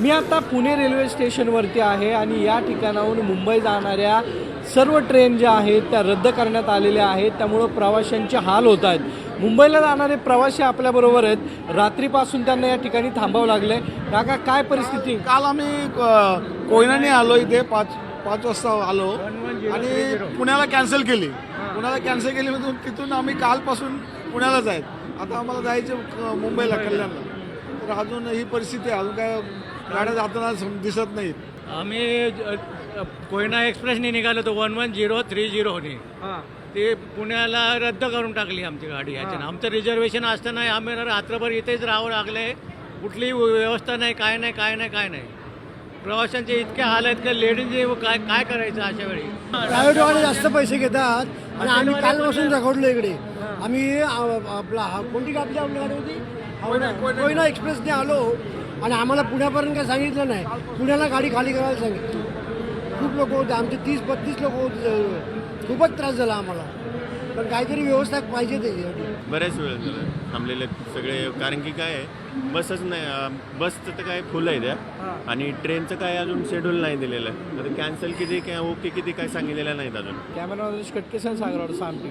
मी आता पुणे रेल्वे स्टेशनवरती आहे आणि या ठिकाणाहून मुंबई जाणाऱ्या सर्व ट्रेन ज्या आहेत त्या रद्द करण्यात आलेल्या आहेत. त्यामुळं प्रवाशांचे हाल होत आहेत. मुंबईला जाणारे प्रवासी आपल्याबरोबर आहेत. रात्रीपासून त्यांना या ठिकाणी थांबावं लागले काका काय परिस्थिती? काल आम्ही कोयनाने आलो इथे पाच पाच वाजता आलो. आणि पुण्याला कॅन्सल केली. पुण्याला कॅन्सल केली म्हणजे तिथून आम्ही कालपासून पुण्यालाच आहेत. आता आम्हाला जायचं मुंबईला कल्याणला. तर अजून ही परिस्थिती आहे. अजून काय गाड्या जाताना सम- दिसत नाहीत. आम्ही अ, अ, कोयना एक्सप्रेसने निघालो होतो वन वन झिरो थ्री झिरोने ते पुण्याला रद्द करून टाकली आमची गाडी. ह्याच्यानं आमचं रिझर्वेशन असताना आम्ही रात्रभर इथेच राहावं लागले. कुठलीही व्यवस्था नाही काय नाही काय नाही काय नाही. प्रवाशांचे इतके हाल आहेत का लेडीज काय काय करायचं अशा वेळी? प्रायव्हेटवाले जास्त पैसे घेतात. आणि आम्ही कालपासून रखडलो इकडे. आम्ही आपला हा कोणती गाडी आपली गाडी होती. कोयना एक्सप्रेसने आलो आणि आम्हाला पुण्यापर्यंत काय सांगितलं नाही. पुण्याला गाडी खाली करायला सांगितली. खूप लोक होते आमचे तीस पस्तीस लोक होते. खूपच त्रास झाला आम्हाला. पण काहीतरी व्यवस्था पाहिजे त्याच्यासाठी. बऱ्याच वेळ झालं. थांबलेले सगळे कारण की काय आहे बसच नाही बसचं तर काय फुल आहे त्या. आणि ट्रेनचं काय अजून शेड्यूल नाही दिलेलं आहे. तर कॅन्सल किती काय ओके किती काय सांगितलेलं नाहीत अजून. कॅमेरा कटकेसन सागरवाड साम टी